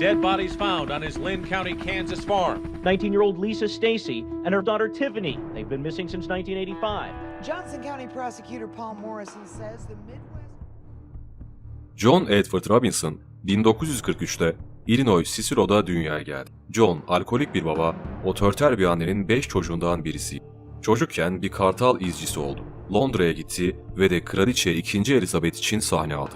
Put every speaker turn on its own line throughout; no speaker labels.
Dead bodies found on his Lynn County, Kansas farm.
19 year old Lisa Stacy and her daughter Tiffany. They've been missing since 1985.
Johnson County Prosecutor Paul Morrison says the Midwest.
John Edward Robinson 1943'te Illinois Cicero'da dünyaya geldi. John, alkolik bir baba, otoriter bir annenin 5 çocuğundan birisi. Çocukken bir kartal izcisi oldu. Londra'ya gitti ve de Kraliçe 2. Elizabeth için sahne aldı.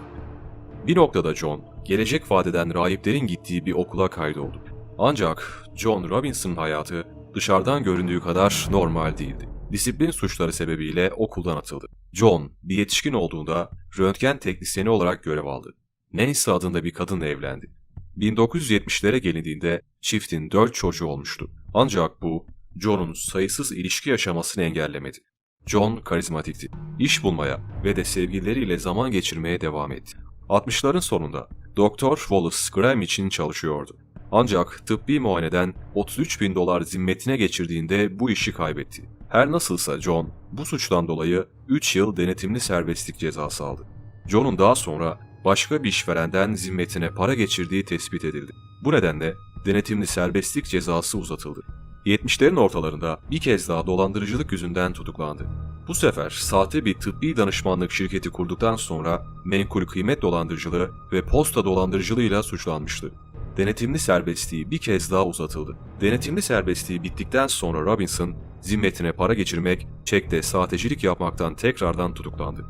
Bir noktada John, gelecek vadeden rahiplerin gittiği bir okula kaydoldu. Ancak John Robinson'ın hayatı dışarıdan göründüğü kadar normal değildi. Disiplin suçları sebebiyle okuldan atıldı. John, bir yetişkin olduğunda röntgen teknisyeni olarak görev aldı. Nancy adında bir kadınla evlendi. 1970'lere gelindiğinde çiftin 4 çocuğu olmuştu. Ancak bu, John'un sayısız ilişki yaşamasını engellemedi. John karizmatikti. İş bulmaya ve de sevgilileriyle zaman geçirmeye devam etti. 60'ların sonunda Doktor Wallace Graham için çalışıyordu. Ancak tıbbi muayeneden 33 bin dolar zimmetine geçirdiğinde bu işi kaybetti. Her nasılsa John bu suçtan dolayı 3 yıl denetimli serbestlik cezası aldı. John'un daha sonra başka bir işverenden zimmetine para geçirdiği tespit edildi. Bu nedenle denetimli serbestlik cezası uzatıldı. 70'lerin ortalarında bir kez daha dolandırıcılık yüzünden tutuklandı. Bu sefer sahte bir tıbbi danışmanlık şirketi kurduktan sonra menkul kıymet dolandırıcılığı ve posta dolandırıcılığıyla suçlanmıştı. Denetimli serbestliği bir kez daha uzatıldı. Denetimli serbestliği bittikten sonra Robinson, zimmetine para geçirmek, çekte sahtecilik yapmaktan tekrardan tutuklandı.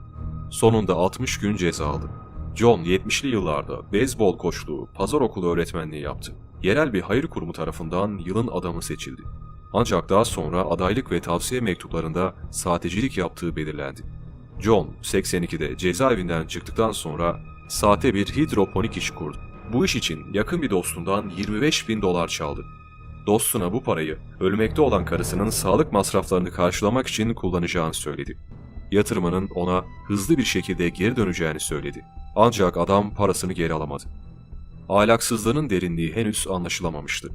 Sonunda 60 gün ceza aldı. John 70'li yıllarda beyzbol koçluğu, pazar okulu öğretmenliği yaptı. Yerel bir hayır kurumu tarafından yılın adamı seçildi. Ancak daha sonra adaylık ve tavsiye mektuplarında sahtecilik yaptığı belirlendi. John 82'de cezaevinden çıktıktan sonra sahte bir hidroponik iş kurdu. Bu iş için yakın bir dostundan 25 bin dolar çaldı. Dostuna bu parayı ölmekte olan karısının sağlık masraflarını karşılamak için kullanacağını söyledi. Yatırımının ona hızlı bir şekilde geri döneceğini söyledi. Ancak adam parasını geri alamadı. Ahlaksızlığının derinliği henüz anlaşılamamıştı.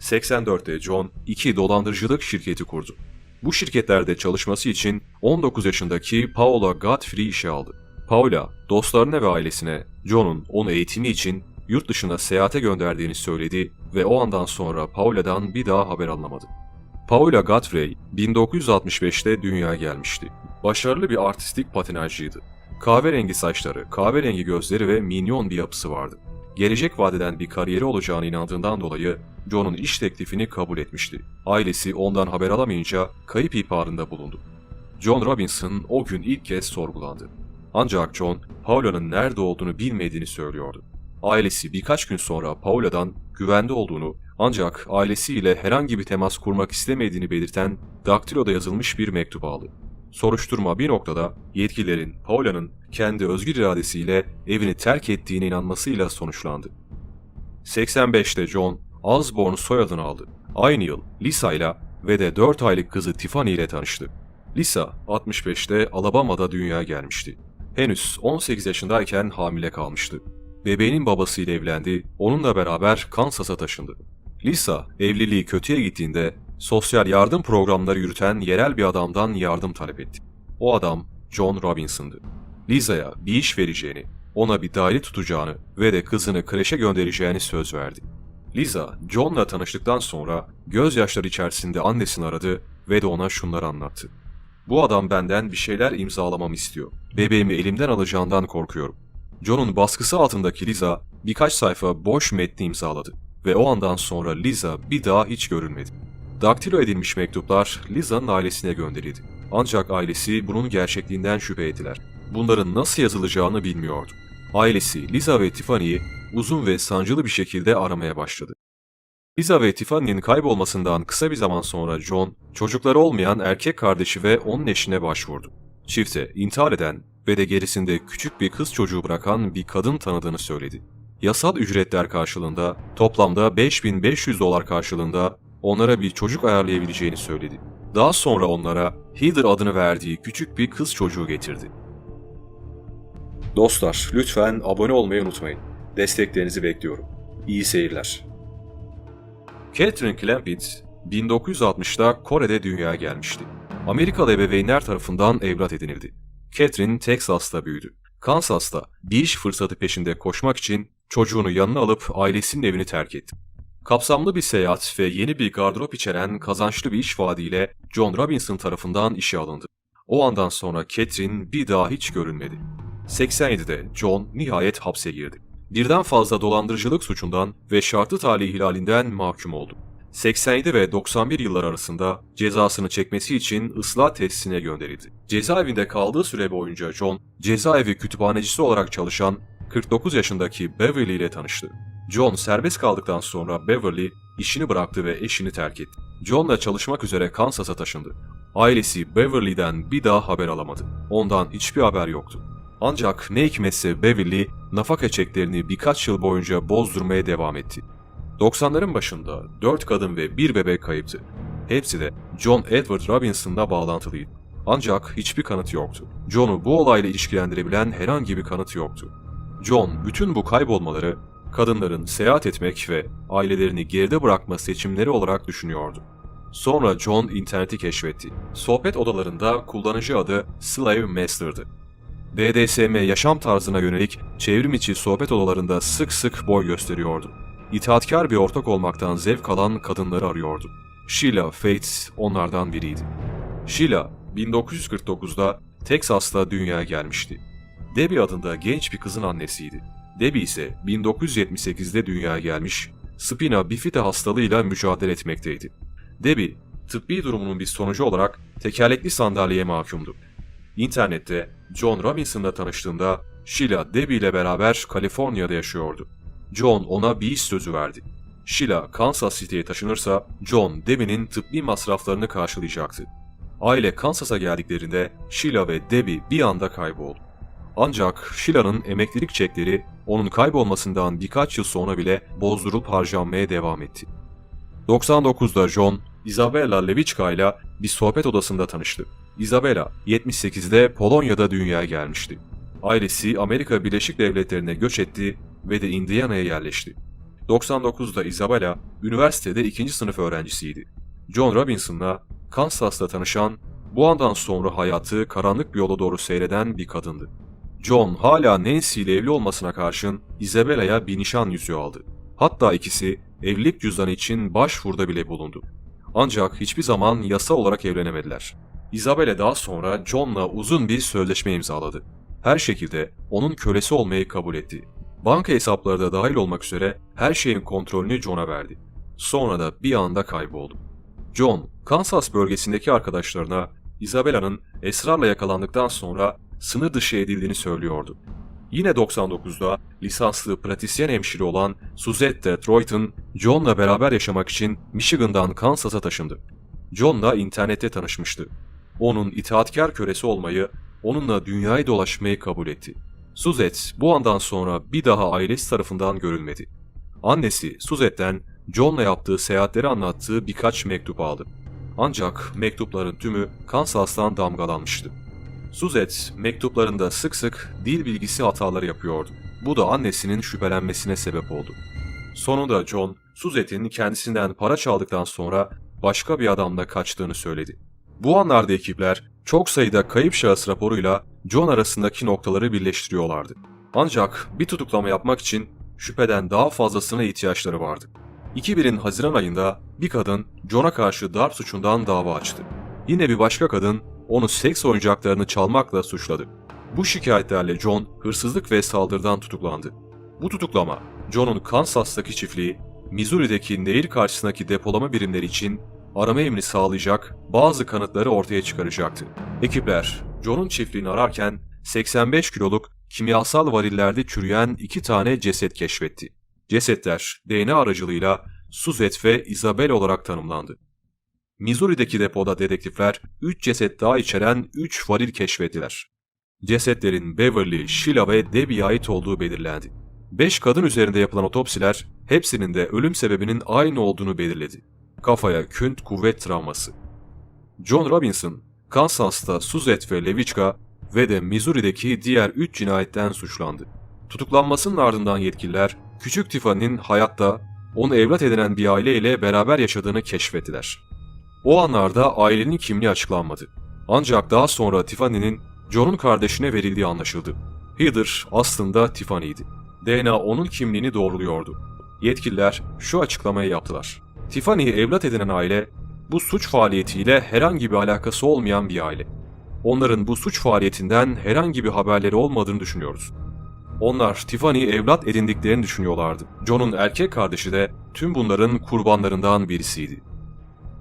84'te John iki dolandırıcılık şirketi kurdu. Bu şirketlerde çalışması için 19 yaşındaki Paula Godfrey işe aldı. Paula, dostlarına ve ailesine John'un onu eğitimi için yurt dışına seyahate gönderdiğini söyledi ve o andan sonra Paula'dan bir daha haber alınamadı. Paula Godfrey 1965'te dünyaya gelmişti. Başarılı bir artistik patinajcıydı. Kahverengi saçları, kahverengi gözleri ve minyon bir yapısı vardı. Gelecek vadeden bir kariyeri olacağına inandığından dolayı John'un iş teklifini kabul etmişti. Ailesi ondan haber alamayınca kayıp ihbarında bulundu. John Robinson o gün ilk kez sorgulandı. Ancak John, Paula'nın nerede olduğunu bilmediğini söylüyordu. Ailesi birkaç gün sonra Paula'dan güvende olduğunu ancak ailesiyle herhangi bir temas kurmak istemediğini belirten daktiloda yazılmış bir mektup aldı. Soruşturma bir noktada yetkililerin Paula'nın kendi özgür iradesiyle evini terk ettiğine inanmasıyla sonuçlandı. 85'te John, Osborne soyadını aldı. Aynı yıl Lisa ile ve de 4 aylık kızı Tiffany ile tanıştı. Lisa 65'te Alabama'da dünyaya gelmişti. Henüz 18 yaşındayken hamile kalmıştı. Bebeğinin babasıyla evlendi, onunla beraber Kansas'a taşındı. Lisa evliliği kötüye gittiğinde sosyal yardım programları yürüten yerel bir adamdan yardım talep etti. O adam John Robinson'dı. Lisa'ya bir iş vereceğini, ona bir daire tutacağını ve de kızını kreşe göndereceğini söz verdi. Lisa, John'la tanıştıktan sonra gözyaşları içerisinde annesini aradı ve de ona şunları anlattı. Bu adam benden bir şeyler imzalamamı istiyor. Bebeğimi elimden alacağından korkuyorum. John'un baskısı altındaki Lisa birkaç sayfa boş metni imzaladı ve o andan sonra Lisa bir daha hiç görülmedi. Daktilo edilmiş mektuplar Lisa'nın ailesine gönderildi. Ancak ailesi bunun gerçekliğinden şüphe ettiler. Bunların nasıl yazılacağını bilmiyordu. Ailesi Lisa ve Tiffany'yi uzun ve sancılı bir şekilde aramaya başladı. Lisa ve Tiffany'nin kaybolmasından kısa bir zaman sonra John, çocukları olmayan erkek kardeşi ve onun eşine başvurdu. Çifte intihar eden ve de gerisinde küçük bir kız çocuğu bırakan bir kadın tanıdığını söyledi. Yasal ücretler karşılığında toplamda 5500 dolar karşılığında onlara bir çocuk ayarlayabileceğini söyledi. Daha sonra onlara Heather adını verdiği küçük bir kız çocuğu getirdi. Dostlar lütfen abone olmayı unutmayın. Desteklerinizi bekliyorum. İyi seyirler. Catherine Clampett 1960'da Kore'de dünyaya gelmişti. Amerikalı ebeveynler tarafından evlat edinildi. Catherine Texas'ta büyüdü. Kansas'ta bir iş fırsatı peşinde koşmak için çocuğunu yanına alıp ailesinin evini terk etti. Kapsamlı bir seyahat ve yeni bir gardırop içeren kazançlı bir iş vaadiyle John Robinson tarafından işe alındı. O andan sonra Catherine bir daha hiç görünmedi. 87'de John nihayet hapse girdi. Birden fazla dolandırıcılık suçundan ve şartlı talih ihlalinden mahkum oldu. 87 ve 91 yıllar arasında cezasını çekmesi için ıslah tesisine gönderildi. Cezaevinde kaldığı süre boyunca John, cezaevi kütüphanecisi olarak çalışan 49 yaşındaki Beverly ile tanıştı. John serbest kaldıktan sonra Beverly işini bıraktı ve eşini terk etti. John'la çalışmak üzere Kansas'a taşındı. Ailesi Beverly'den bir daha haber alamadı. Ondan hiçbir haber yoktu. Ancak ne hikmetse Beverly nafaka çeklerini birkaç yıl boyunca bozdurmaya devam etti. 90'ların başında 4 kadın ve 1 bebek kayıptı. Hepsi de John Edward Robinson'la bağlantılıydı. Ancak hiçbir kanıt yoktu. John'u bu olayla ilişkilendirebilen herhangi bir kanıt yoktu. John bütün bu kaybolmaları kadınların seyahat etmek ve ailelerini geride bırakma seçimleri olarak düşünüyordu. Sonra John interneti keşfetti. Sohbet odalarında kullanıcı adı Slave Master'dı. BDSM yaşam tarzına yönelik çevrim içi sohbet odalarında sık sık boy gösteriyordu. İtaatkar bir ortak olmaktan zevk alan kadınları arıyordu. Sheila Fates onlardan biriydi. Sheila 1949'da Teksas'ta dünyaya gelmişti. Debbie adında genç bir kızın annesiydi. Debbie ise 1978'de dünyaya gelmiş, spina bifida hastalığıyla mücadele etmekteydi. Debbie, tıbbi durumunun bir sonucu olarak tekerlekli sandalyeye mahkumdu. İnternette John Robinson'la tanıştığında Sheila Debbie ile beraber Kaliforniya'da yaşıyordu. John ona bir iş sözü verdi. Sheila Kansas City'ye taşınırsa John Debbie'nin tıbbi masraflarını karşılayacaktı. Aile Kansas'a geldiklerinde Sheila ve Debbie bir anda kayboldu. Ancak Sheila'nın emeklilik çekleri onun kaybolmasından birkaç yıl sonra bile bozdurup harcanmaya devam etti. 99'da John, Isabella Lewicka ile bir sohbet odasında tanıştı. Isabella, 78'de Polonya'da dünyaya gelmişti. Ailesi Amerika Birleşik Devletleri'ne göç etti ve de Indiana'ya yerleşti. 99'da Isabella, üniversitede ikinci sınıf öğrencisiydi. John Robinson'la Kansas'ta tanışan, bu andan sonra hayatı karanlık bir yola doğru seyreden bir kadındı. John hala Nancy ile evli olmasına karşın Isabella'ya bir nişan yüzüğü aldı. Hatta ikisi evlilik cüzdanı için başvuruda bile bulundu. Ancak hiçbir zaman yasa olarak evlenemediler. Isabella daha sonra John'la uzun bir sözleşme imzaladı. Her şekilde onun kölesi olmayı kabul etti. Banka hesapları da dahil olmak üzere her şeyin kontrolünü John'a verdi. Sonra da bir anda kayboldu. John, Kansas bölgesindeki arkadaşlarına Isabella'nın esrarla yakalandıktan sonra sınır dışı edildiğini söylüyordu. Yine 99'da lisanslı pratisyen hemşire olan Suzette Troyton, John'la beraber yaşamak için Michigan'dan Kansas'a taşındı. John'la internette tanışmıştı. Onun itaatkar kölesi olmayı, onunla dünyayı dolaşmayı kabul etti. Suzette bu andan sonra bir daha ailesi tarafından görülmedi. Annesi Suzette'den John'la yaptığı seyahatleri anlattığı birkaç mektup aldı. Ancak mektupların tümü Kansas'tan damgalanmıştı. Suzet mektuplarında sık sık dil bilgisi hataları yapıyordu. Bu da annesinin şüphelenmesine sebep oldu. Sonunda John, Suzet'in kendisinden para çaldıktan sonra başka bir adamla kaçtığını söyledi. Bu anlarda ekipler çok sayıda kayıp şahıs raporuyla John arasındaki noktaları birleştiriyorlardı. Ancak bir tutuklama yapmak için şüpheden daha fazlasına ihtiyaçları vardı. 2001'in Haziran ayında bir kadın John'a karşı darp suçundan dava açtı. Yine bir başka kadın onu seks oyuncaklarını çalmakla suçladı. Bu şikayetlerle John hırsızlık ve saldırıdan tutuklandı. Bu tutuklama John'un Kansas'taki çiftliği, Missouri'deki nehir karşısındaki depolama birimleri için arama emri sağlayacak bazı kanıtları ortaya çıkaracaktı. Ekipler John'un çiftliğini ararken 85 kiloluk kimyasal varillerde çürüyen iki tane ceset keşfetti. Cesetler DNA aracılığıyla Suzette ve Isabel olarak tanımlandı. Missouri'deki depoda dedektifler 3 ceset daha içeren 3 varil keşfettiler. Cesetlerin Beverly, Sheila ve Debbie'ye ait olduğu belirlendi. 5 kadın üzerinde yapılan otopsiler hepsinin de ölüm sebebinin aynı olduğunu belirledi. Kafaya künt kuvvet travması. John Robinson, Kansas'ta Suzette ve Lewicka ve de Missouri'deki diğer 3 cinayetten suçlandı. Tutuklanmasının ardından yetkililer, küçük Tiffany'nin hayatta onu evlat edinen bir aileyle beraber yaşadığını keşfettiler. O anlarda ailenin kimliği açıklanmadı. Ancak daha sonra Tiffany'nin John'un kardeşine verildiği anlaşıldı. Heather aslında Tiffany'ydi. DNA onun kimliğini doğruluyordu. Yetkililer şu açıklamayı yaptılar. Tiffany'yi evlat edinen aile, bu suç faaliyetiyle herhangi bir alakası olmayan bir aile. Onların bu suç faaliyetinden herhangi bir haberleri olmadığını düşünüyoruz. Onlar Tiffany'yi evlat edindiklerini düşünüyorlardı. John'un erkek kardeşi de tüm bunların kurbanlarından birisiydi.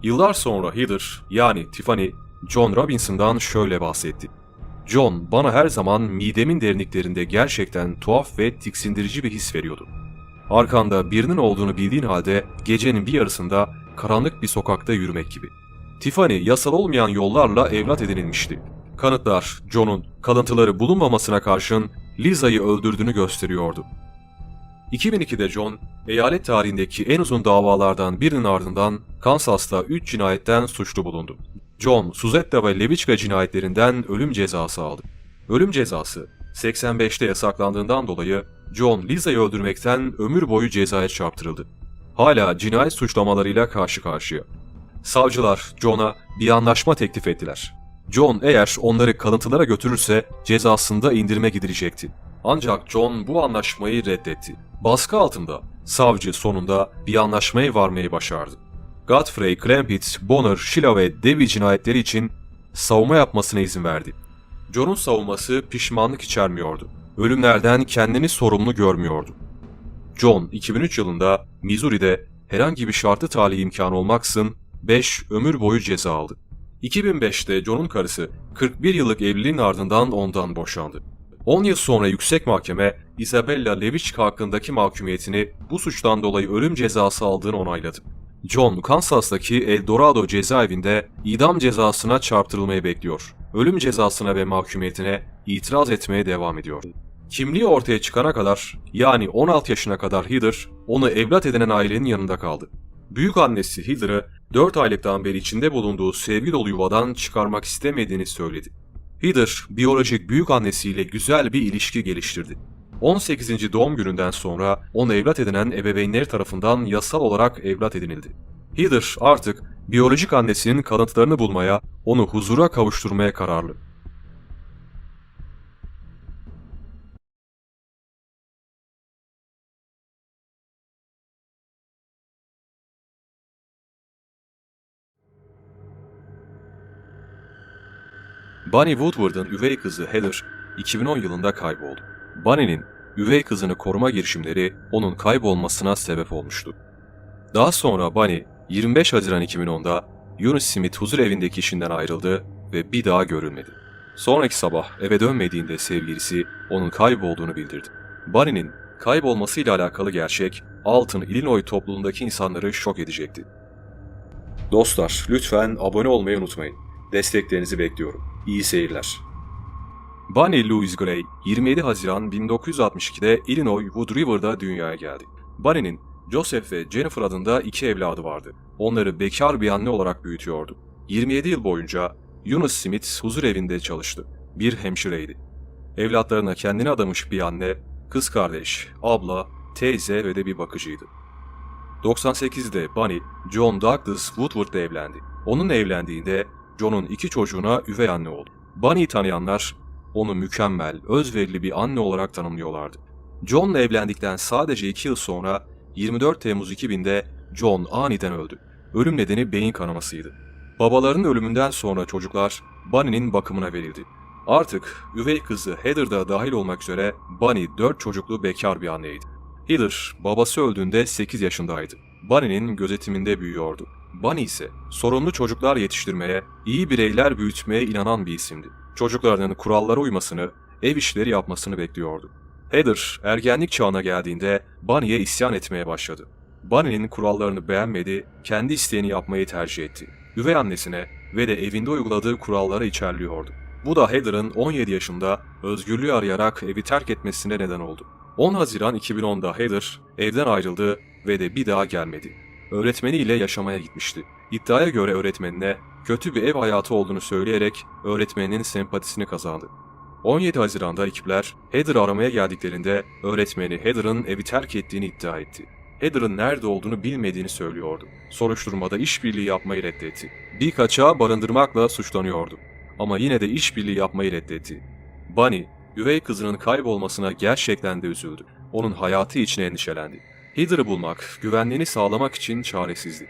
Yıllar sonra Heather yani Tiffany, John Robinson'dan şöyle bahsetti. John bana her zaman midemin derinliklerinde gerçekten tuhaf ve tiksindirici bir his veriyordu. Arkanda birinin olduğunu bildiğin halde gecenin bir yarısında karanlık bir sokakta yürümek gibi. Tiffany yasal olmayan yollarla evlat edinilmişti. Kanıtlar John'un kalıntıları bulunmamasına karşın Liza'yı öldürdüğünü gösteriyordu. 2002'de John, eyalet tarihindeki en uzun davalardan birinin ardından Kansas'ta 3 cinayetten suçlu bulundu. John, Suzetta ve Levichka cinayetlerinden ölüm cezası aldı. Ölüm cezası 85'te yasaklandığından dolayı John Liza'yı öldürmekten ömür boyu cezaya çarptırıldı. Hala cinayet suçlamalarıyla karşı karşıya. Savcılar John'a bir anlaşma teklif ettiler. John eğer onları kalıntılara götürürse cezasında indirime gidilecekti. Ancak John bu anlaşmayı reddetti. Baskı altında savcı sonunda bir anlaşmaya varmayı başardı. Godfrey, Clampett, Bonner, Sheila ve Debbie cinayetleri için savunma yapmasına izin verdi. John'un savunması pişmanlık içermiyordu. Ölümlerden kendini sorumlu görmüyordu. John 2003 yılında Missouri'de herhangi bir şartlı talih imkanı olmaksın 5 ömür boyu ceza aldı. 2005'te John'un karısı 41 yıllık evliliğin ardından ondan boşandı. 10 yıl sonra yüksek mahkeme Isabella Levichka hakkındaki mahkumiyetini bu suçtan dolayı ölüm cezası aldığını onayladı. John, Kansas'taki El Dorado cezaevinde idam cezasına çarptırılmayı bekliyor. Ölüm cezasına ve mahkumiyetine itiraz etmeye devam ediyor. Kimliği ortaya çıkana kadar, yani 16 yaşına kadar Heather, onu evlat edinen ailenin yanında kaldı. Büyük annesi Heather'ı 4 aylıktan beri içinde bulunduğu sevgi dolu yuvadan çıkarmak istemediğini söyledi. Heather, biyolojik büyük annesiyle güzel bir ilişki geliştirdi. 18. doğum gününden sonra onu evlat edinen ebeveynleri tarafından yasal olarak evlat edinildi. Heather artık biyolojik annesinin kalıntılarını bulmaya, onu huzura kavuşturmaya kararlı. Bunny Woodward'ın üvey kızı Heather 2010 yılında kayboldu. Bunny'nin üvey kızını koruma girişimleri onun kaybolmasına sebep olmuştu. Daha sonra Bunny 25 Haziran 2010'da Eunice Smith huzur evindeki işinden ayrıldı ve bir daha görülmedi. Sonraki sabah eve dönmediğinde sevgilisi onun kaybolduğunu bildirdi. Bunny'nin kaybolmasıyla alakalı gerçek Alton, Illinois topluluğundaki insanları şok edecekti. Dostlar lütfen abone olmayı unutmayın. Desteklerinizi bekliyorum. İyi seyirler. Bunny Louise Gray 27 Haziran 1962'de Illinois Wood River'da dünyaya geldi. Bunny'nin Joseph ve Jennifer adında iki evladı vardı. Onları bekar bir anne olarak büyütüyordu. 27 yıl boyunca Eunice Smith huzur evinde çalıştı. Bir hemşireydi. Evlatlarına kendini adamış bir anne, kız kardeş, abla, teyze ve de bir bakıcıydı. 98'de Bunny, John Douglas Woodward'la evlendi. Onunla evlendiğinde John'un iki çocuğuna üvey anne oldu. Bunny'i tanıyanlar onu mükemmel, özverili bir anne olarak tanımlıyorlardı. John'la evlendikten sadece 2 yıl sonra 24 Temmuz 2000'de John aniden öldü. Ölüm nedeni beyin kanamasıydı. Babalarının ölümünden sonra çocuklar Bunny'nin bakımına verildi. Artık üvey kızı Heather da dahil olmak üzere Bunny 4 çocuklu bekar bir anneydi. Heather babası öldüğünde 8 yaşındaydı. Bunny'nin gözetiminde büyüyordu. Bunny ise sorumlu çocuklar yetiştirmeye, iyi bireyler büyütmeye inanan bir isimdi. Çocuklarının kurallara uymasını, ev işleri yapmasını bekliyordu. Heather ergenlik çağına geldiğinde Bunny'e isyan etmeye başladı. Bunny'nin kurallarını beğenmedi, kendi isteğini yapmayı tercih etti. Üvey annesine ve de evinde uyguladığı kurallara içerliyordu. Bu da Heather'ın 17 yaşında özgürlüğü arayarak evi terk etmesine neden oldu. 10 Haziran 2010'da Heather evden ayrıldı ve de bir daha gelmedi. Öğretmeniyle yaşamaya gitmişti. İddiaya göre öğretmenine kötü bir ev hayatı olduğunu söyleyerek öğretmeninin sempatisini kazandı. 17 Haziran'da ekipler Heather'ı aramaya geldiklerinde öğretmeni Heather'ın evi terk ettiğini iddia etti. Heather'ın nerede olduğunu bilmediğini söylüyordu. Soruşturmada işbirliği yapmayı reddetti. Bir kaçağı barındırmakla suçlanıyordu. Ama yine de işbirliği yapmayı reddetti. Bunny, üvey kızının kaybolmasına gerçekten de üzüldü. onun hayatı için endişelendi. Heather'ı bulmak, güvenliğini sağlamak için çaresizdi.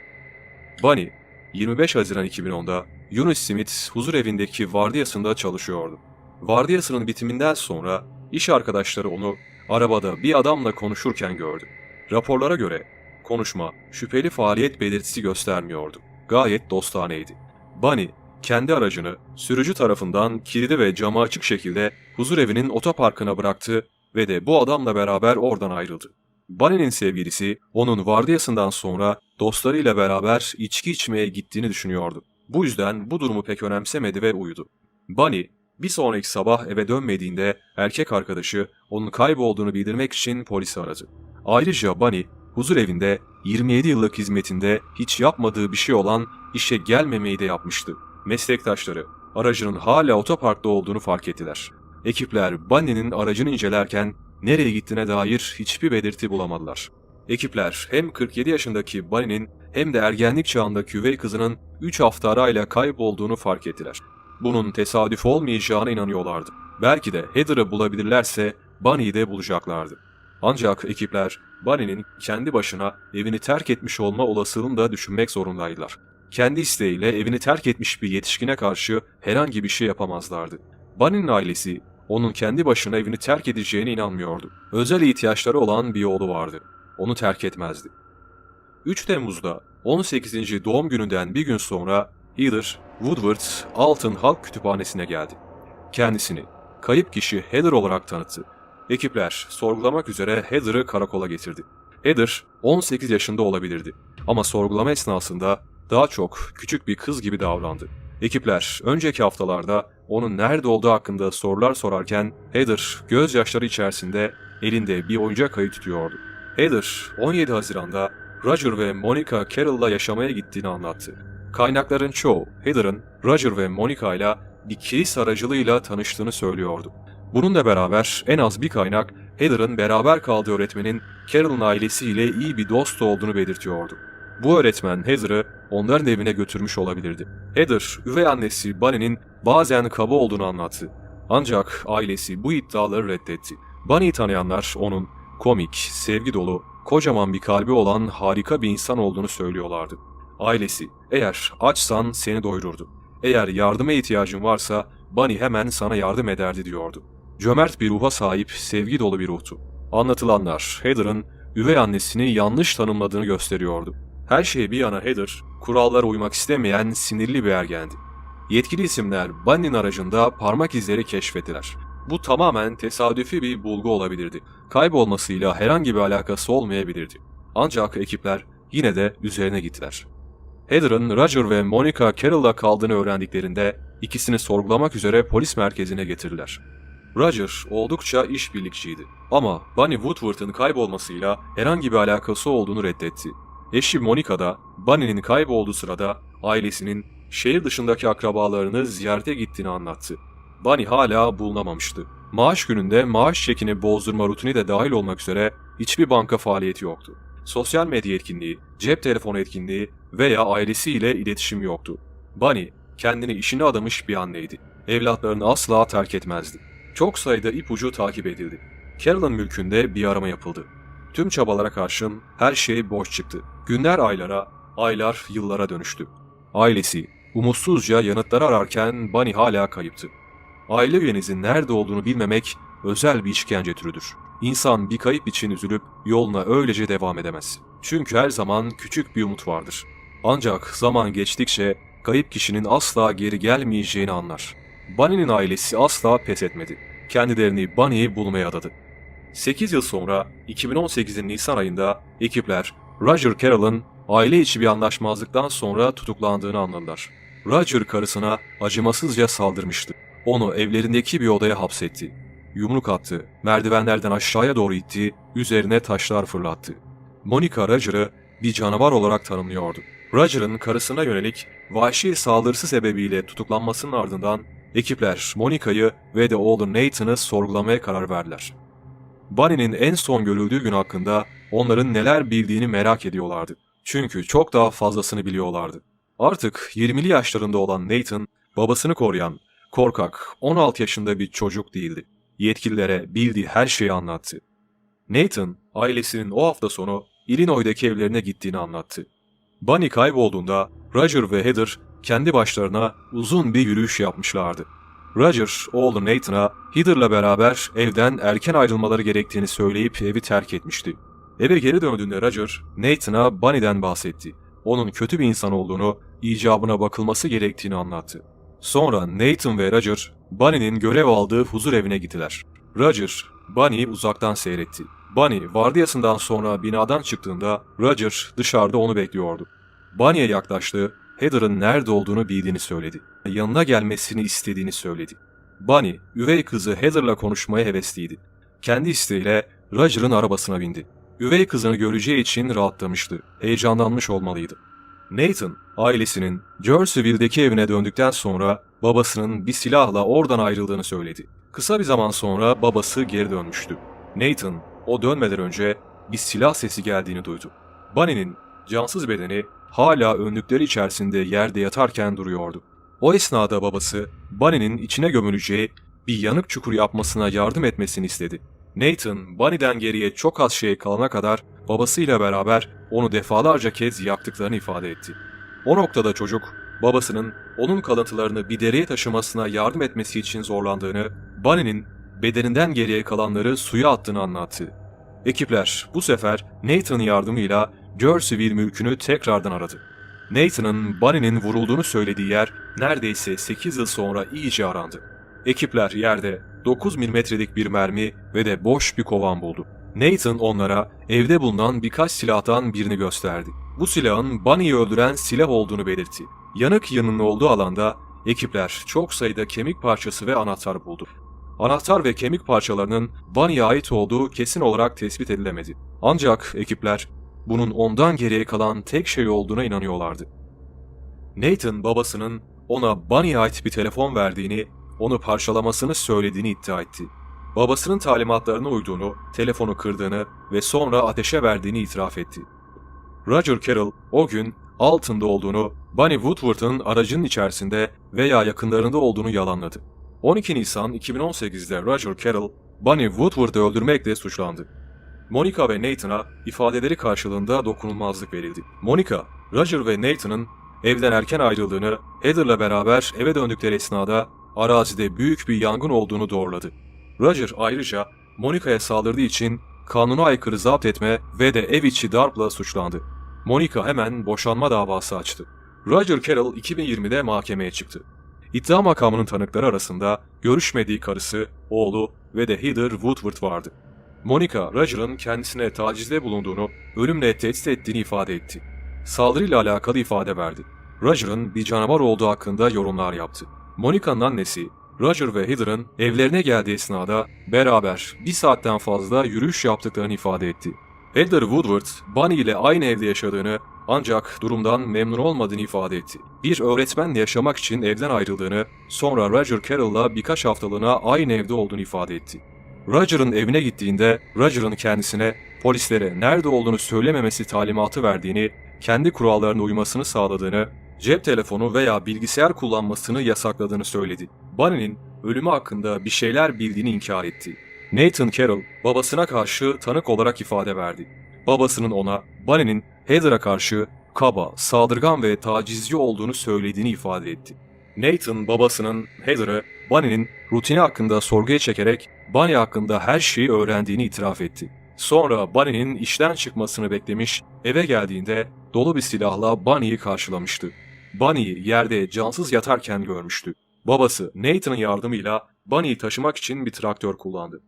Bunny, 25 Haziran 2010'da Eunice Smith huzur evindeki vardiyasında çalışıyordu. Vardiyasının bitiminden sonra iş arkadaşları onu arabada bir adamla konuşurken gördü. Raporlara göre konuşma şüpheli faaliyet belirtisi göstermiyordu. Gayet dostaneydi. Bunny kendi aracını sürücü tarafından kilidi ve camı açık şekilde huzur evinin otoparkına bıraktı ve de bu adamla beraber oradan ayrıldı. Bunny'nin sevgilisi onun vardiyasından sonra dostlarıyla beraber içki içmeye gittiğini düşünüyordu. Bu yüzden bu durumu pek önemsemedi ve uyudu. Bunny bir sonraki sabah eve dönmediğinde erkek arkadaşı onun kaybolduğunu bildirmek için polisi aradı. Ayrıca Bunny huzur evinde 27 yıllık hizmetinde hiç yapmadığı bir şey olan işe gelmemeyi de yapmıştı. Meslektaşları aracının hala otoparkta olduğunu fark ettiler. Ekipler Bunny'nin aracını incelerken nereye gittiğine dair hiçbir belirti bulamadılar. Ekipler hem 47 yaşındaki Bunny'nin hem de ergenlik çağındaki üvey kızının 3 hafta arayla kaybolduğunu fark ettiler. Bunun tesadüf olmayacağına inanıyorlardı. Belki de Heather'ı bulabilirlerse Bunny'yi de bulacaklardı. Ancak ekipler Bunny'nin kendi başına evini terk etmiş olma olasılığını da düşünmek zorundaydılar. Kendi isteğiyle evini terk etmiş bir yetişkine karşı herhangi bir şey yapamazlardı. Bunny'nin ailesi onun kendi başına evini terk edeceğine inanmıyordu. Özel ihtiyaçları olan bir oğlu vardı. Onu terk etmezdi. 3 Temmuz'da 18. doğum gününden bir gün sonra Heather, Woodward Alton Halk Kütüphanesi'ne geldi. Kendisini kayıp kişi Heather olarak tanıttı. Ekipler sorgulamak üzere Heather'ı karakola getirdi. Heather 18 yaşında olabilirdi ama sorgulama esnasında daha çok küçük bir kız gibi davrandı. Ekipler önceki haftalarda onun nerede olduğu hakkında sorular sorarken Heather gözyaşları içerisinde elinde bir oyuncak ayı tutuyordu. Heather 17 Haziran'da Roger ve Monica Carroll'la yaşamaya gittiğini anlattı. Kaynakların çoğu Heather'ın Roger ve Monica ile bir kilis aracılığıyla tanıştığını söylüyordu. Bununla beraber en az bir kaynak Heather'ın beraber kaldığı öğretmenin Carroll'ın ailesiyle iyi bir dost olduğunu belirtiyordu. Bu öğretmen Heather'ı onların evine götürmüş olabilirdi. Heather, üvey annesi Bunny'nin bazen kaba olduğunu anlattı. Ancak ailesi bu iddiaları reddetti. Bunny'yi tanıyanlar onun komik, sevgi dolu, kocaman bir kalbi olan harika bir insan olduğunu söylüyorlardı. Ailesi, eğer açsan seni doyururdu. Eğer yardıma ihtiyacın varsa Bunny hemen sana yardım ederdi diyordu. Cömert bir ruha sahip, sevgi dolu bir ruhtu. Anlatılanlar Heather'ın üvey annesini yanlış tanımladığını gösteriyordu. Her şey bir yana Heather, kurallara uymak istemeyen sinirli bir ergendi. Yetkili isimler Bunny'nin aracında parmak izleri keşfettiler. Bu tamamen tesadüfi bir bulgu olabilirdi. Kaybolmasıyla herhangi bir alakası olmayabilirdi. Ancak ekipler yine de üzerine gittiler. Heather'ın Roger ve Monica Carroll'la kaldığını öğrendiklerinde ikisini sorgulamak üzere polis merkezine getirdiler. Roger oldukça işbirlikçiydi ama Bunny Woodward'ın kaybolmasıyla herhangi bir alakası olduğunu reddetti. Eşi Monica da Bunny'nin kaybolduğu sırada ailesinin şehir dışındaki akrabalarını ziyarete gittiğini anlattı. Bunny hala bulunamamıştı. Maaş gününde maaş çekini bozdurma rutini de dahil olmak üzere hiçbir banka faaliyeti yoktu. Sosyal medya etkinliği, cep telefonu etkinliği veya ailesiyle iletişim yoktu. Bunny kendini işine adamış bir anneydi. Evlatlarını asla terk etmezdi. Çok sayıda ipucu takip edildi. Carol'ın mülkünde bir arama yapıldı. Tüm çabalara karşın her şey boş çıktı. Günler aylara, aylar yıllara dönüştü. Ailesi umutsuzca yanıtları ararken Bunny hala kayıptı. Aile üyenizin nerede olduğunu bilmemek özel bir işkence türüdür. İnsan bir kayıp için üzülüp yoluna öylece devam edemez. Çünkü her zaman küçük bir umut vardır. Ancak zaman geçtikçe kayıp kişinin asla geri gelmeyeceğini anlar. Bunny'nin ailesi asla pes etmedi. Kendilerini Bunny'yi bulmaya adadı. 8 yıl sonra 2018'in Nisan ayında ekipler Roger Carroll'ın aile içi bir anlaşmazlıktan sonra tutuklandığını anladılar. Roger karısına acımasızca saldırmıştı. Onu evlerindeki bir odaya hapsetti. Yumruk attı, merdivenlerden aşağıya doğru itti, üzerine taşlar fırlattı. Monica Roger'ı bir canavar olarak tanımlıyordu. Roger'ın karısına yönelik vahşi saldırısı sebebiyle tutuklanmasının ardından ekipler Monica'yı ve de oğlu Nathan'ı sorgulamaya karar verdiler. Bunny'nin en son görüldüğü gün hakkında onların neler bildiğini merak ediyorlardı. Çünkü çok daha fazlasını biliyorlardı. Artık 20'li yaşlarında olan Nathan, babasını koruyan, korkak, 16 yaşında bir çocuk değildi. Yetkililere bildiği her şeyi anlattı. Nathan, ailesinin o hafta sonu Illinois'daki evlerine gittiğini anlattı. Bunny kaybolduğunda Roger ve Heather kendi başlarına uzun bir yürüyüş yapmışlardı. Roger, oğlu Nathan'a Heather'la beraber evden erken ayrılmaları gerektiğini söyleyip evi terk etmişti. Eve geri döndüğünde Roger, Nathan'a Bunny'den bahsetti. Onun kötü bir insan olduğunu, icabına bakılması gerektiğini anlattı. Sonra Nathan ve Roger, Bunny'nin görev aldığı huzur evine gittiler. Roger, Bunny'i uzaktan seyretti. Bunny, vardiyasından sonra binadan çıktığında Roger dışarıda onu bekliyordu. Bunny'e yaklaştı, Heather'ın nerede olduğunu bildiğini söyledi. Yanına gelmesini istediğini söyledi. Bunny, üvey kızı Heather'la konuşmaya hevesliydi. Kendi isteğiyle Roger'ın arabasına bindi. Üvey kızını göreceği için rahatlamıştı. Heyecanlanmış olmalıydı. Nathan, ailesinin Jerseyville'deki evine döndükten sonra babasının bir silahla oradan ayrıldığını söyledi. Kısa bir zaman sonra babası geri dönmüştü. Nathan, o dönmeden önce bir silah sesi geldiğini duydu. Bunny'nin cansız bedeni hala önlükleri içerisinde yerde yatarken duruyordu. O esnada babası, Bunny'nin içine gömüleceği bir yanık çukur yapmasına yardım etmesini istedi. Nathan, Bunny'den geriye çok az şey kalana kadar babasıyla beraber onu defalarca kez yaktıklarını ifade etti. O noktada çocuk, babasının onun kalıntılarını bir dereye taşımasına yardım etmesi için zorlandığını, Bunny'nin bedeninden geriye kalanları suya attığını anlattı. Ekipler bu sefer Nathan'ın yardımıyla Jerseyville mülkünü tekrardan aradı. Nathan'ın Bunny'nin vurulduğunu söylediği yer neredeyse 8 yıl sonra iyice arandı. Ekipler yerde 9 milimetrelik bir mermi ve de boş bir kovan buldu. Nathan onlara evde bulunan birkaç silahtan birini gösterdi. Bu silahın Bunny'yi öldüren silah olduğunu belirtti. Yanık yanının olduğu alanda ekipler çok sayıda kemik parçası ve anahtar buldu. Anahtar ve kemik parçalarının Bunny'e ait olduğu kesin olarak tespit edilemedi. Ancak ekipler bunun ondan geriye kalan tek şey olduğuna inanıyorlardı. Nathan babasının ona Bunny'e ait bir telefon verdiğini, onu parçalamasını söylediğini iddia etti. Babasının talimatlarına uyduğunu, telefonu kırdığını ve sonra ateşe verdiğini itiraf etti. Roger Carroll o gün altında olduğunu, Bunny Woodward'ın aracının içerisinde veya yakınlarında olduğunu yalanladı. 12 Nisan 2018'de Roger Carroll, Bunny Woodward'ı öldürmekle suçlandı. Monica ve Nathan'a ifadeleri karşılığında dokunulmazlık verildi. Monica, Roger ve Nathan'ın evden erken ayrıldığını, Heather'la beraber eve döndükleri esnada arazide büyük bir yangın olduğunu doğruladı. Roger ayrıca Monica'ya saldırdığı için kanuna aykırı zapt etme ve de ev içi darpla suçlandı. Monica hemen boşanma davası açtı. Roger Carroll 2020'de mahkemeye çıktı. İddia makamının tanıkları arasında görüşmediği karısı, oğlu ve de Heather Woodward vardı. Monica, Roger'ın kendisine tacizde bulunduğunu, ölümle tehdit ettiğini ifade etti. Saldırıyla alakalı ifade verdi. Roger'ın bir canavar olduğu hakkında yorumlar yaptı. Monica'nın annesi, Roger ve Heather'ın evlerine geldiği esnada beraber bir saatten fazla yürüyüş yaptıklarını ifade etti. Heather Woodward, Bunny ile aynı evde yaşadığını ancak durumdan memnun olmadığını ifade etti. Bir öğretmenle yaşamak için evden ayrıldığını, sonra Roger Carroll'la birkaç haftalığına aynı evde olduğunu ifade etti. Roger'ın evine gittiğinde Roger'ın kendisine polislere nerede olduğunu söylememesi talimatı verdiğini, kendi kurallarına uymasını sağladığını, cep telefonu veya bilgisayar kullanmasını yasakladığını söyledi. Bunny'nin ölümü hakkında bir şeyler bildiğini inkar etti. Nathan Carroll babasına karşı tanık olarak ifade verdi. Babasının ona Bunny'nin Heather'a karşı kaba, saldırgan ve tacizci olduğunu söylediğini ifade etti. Nathan babasının Heather'ı Bunny'nin rutini hakkında sorguya çekerek Bunny hakkında her şeyi öğrendiğini itiraf etti. Sonra Bunny'nin işten çıkmasını beklemiş, eve geldiğinde dolu bir silahla Bunny'yi karşılamıştı. Bunny'yi yerde cansız yatarken görmüştü. Babası Nathan'ın yardımıyla Bunny'yi taşımak için bir traktör kullandı.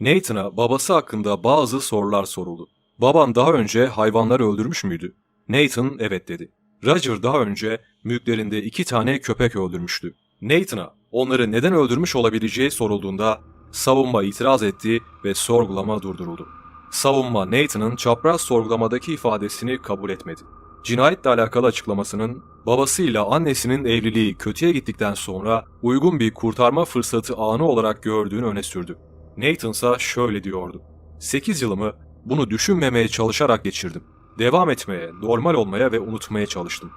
Nathan'a babası hakkında bazı sorular soruldu. Baban daha önce hayvanları öldürmüş müydü? Nathan evet dedi. Roger daha önce mülklerinde iki tane köpek öldürmüştü. Nathan'a onları neden öldürmüş olabileceği sorulduğunda savunma itiraz etti ve sorgulama durduruldu. Savunma Nathan'ın çapraz sorgulamadaki ifadesini kabul etmedi. Cinayetle alakalı açıklamasının babasıyla annesinin evliliği kötüye gittikten sonra uygun bir kurtarma fırsatı anı olarak gördüğünü öne sürdü. Nathan ise şöyle diyordu. 8 yılımı bunu düşünmemeye çalışarak geçirdim. Devam etmeye, normal olmaya ve unutmaya çalıştım.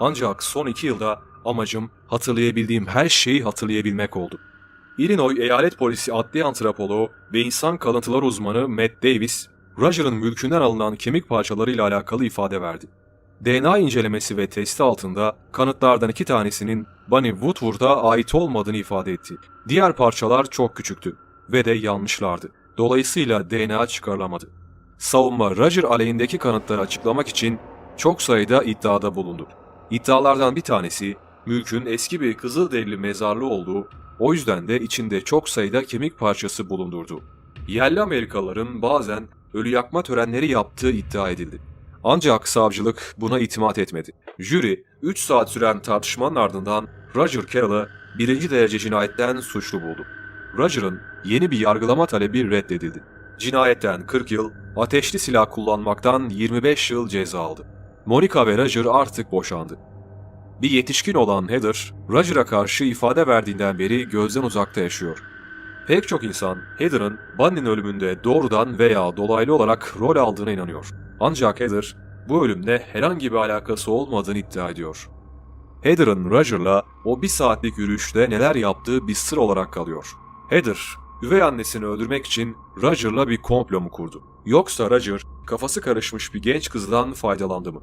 Ancak son iki yılda amacım hatırlayabildiğim her şeyi hatırlayabilmek oldu. Illinois Eyalet Polisi adli antropoloğu ve insan kalıntılar uzmanı Matt Davis, Roger'ın mülkünden alınan kemik parçalarıyla alakalı ifade verdi. DNA incelemesi ve testi altında kanıtlardan iki tanesinin Bonnie Woodward'a ait olmadığını ifade etti. Diğer parçalar çok küçüktü ve de yanlışlardı. Dolayısıyla DNA çıkarılamadı. Savunma Roger aleyhindeki kanıtları açıklamak için çok sayıda iddiada bulundu. İddialardan bir tanesi mülkün eski bir Kızılderili mezarlığı olduğu, o yüzden de içinde çok sayıda kemik parçası bulundurdu. Yerli Amerikalıların bazen ölü yakma törenleri yaptığı iddia edildi. Ancak savcılık buna itimat etmedi. Jüri 3 saat süren tartışmanın ardından Roger Carroll'ı birinci derece cinayetten suçlu buldu. Roger'ın yeni bir yargılama talebi reddedildi. Cinayetten 40 yıl, ateşli silah kullanmaktan 25 yıl ceza aldı. Monica ve Roger artık boşandı. Bir yetişkin olan Heather, Roger'a karşı ifade verdiğinden beri gözden uzakta yaşıyor. Pek çok insan Heather'ın Bunny'nin ölümünde doğrudan veya dolaylı olarak rol aldığına inanıyor. Ancak Heather bu ölümle herhangi bir alakası olmadığını iddia ediyor. Heather'ın Roger'la o bir saatlik yürüyüşte neler yaptığı bir sır olarak kalıyor. Heather, üvey annesini öldürmek için Roger'la bir komplo mu kurdu? Yoksa Roger, kafası karışmış bir genç kızdan faydalandı mı?